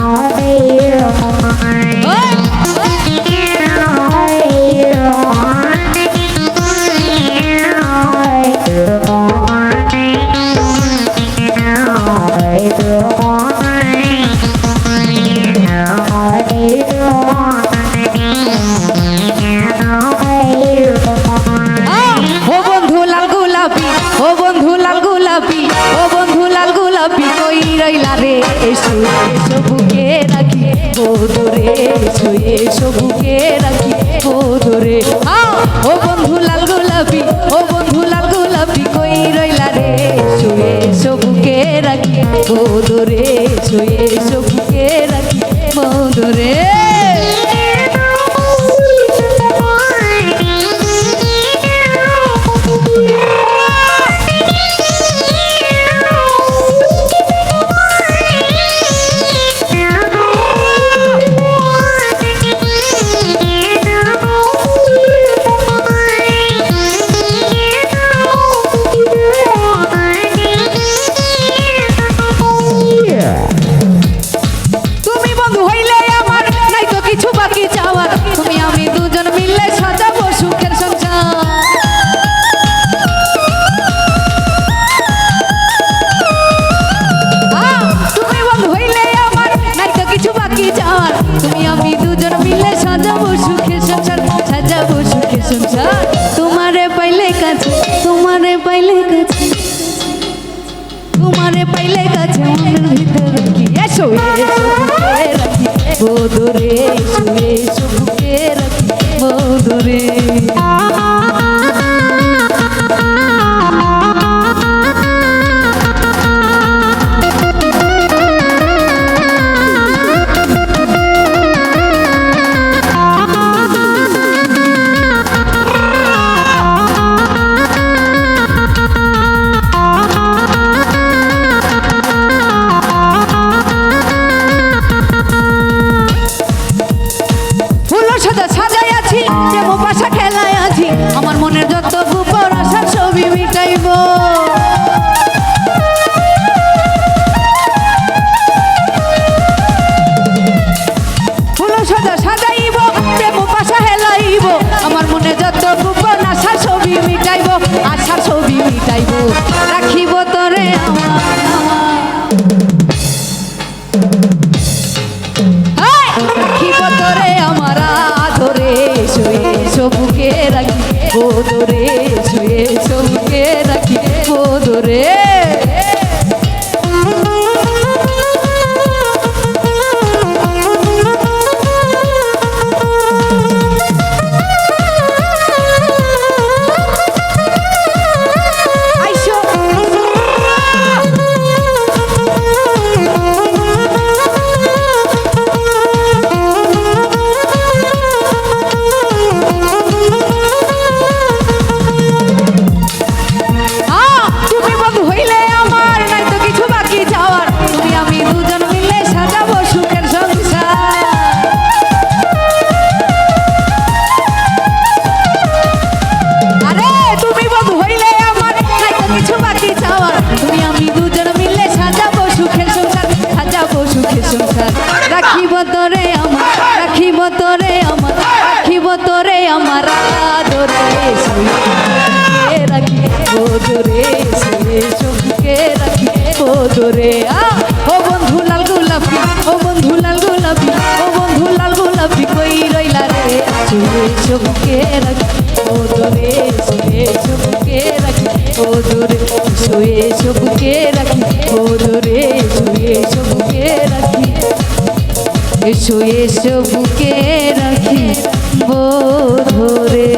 ও রে এসো এসো বুকে রাখি বোধরে এসো এসো বুকে রাখি বোধরে ও বন্ধু লাল গোলাপি, ও বন্ধু লাল গোলাপি, কই রইলা রে? এসো এসো বুকে রাখি বোধরে এসো এসো বুকে রাখি বোধরে তোমারে পাইলে কাছে তোমারে পাইলে কাছে তোমারে পাইলে সাদা সাজাই আছি যে পাশা খেলায় আছি। আমার মনের যত গোপন আশা ছবি মিটাইব। বোদরে ছুঁয়ে চমকে রাখি বোদরে তোরে আমার রাখিব তোরে আমার রাখিব তোরে আমার, আদরে শুয়ে রাখি বোধরে শুয়ে সুখে রাখি বোধরে আ, ও বন্ধু লাল গোলাপি, ও বন্ধু লাল গোলাপি, ও বন্ধু লাল গোলাপি কই রইলা রে? শুয়ে সুখে রাখি বোধরে শুয়ে সুখে রাখি বোধরে শুয়ে সুখে রাখি বোধরে শুয়ে রাখি এসো এসো বুকে রাখি বোধরে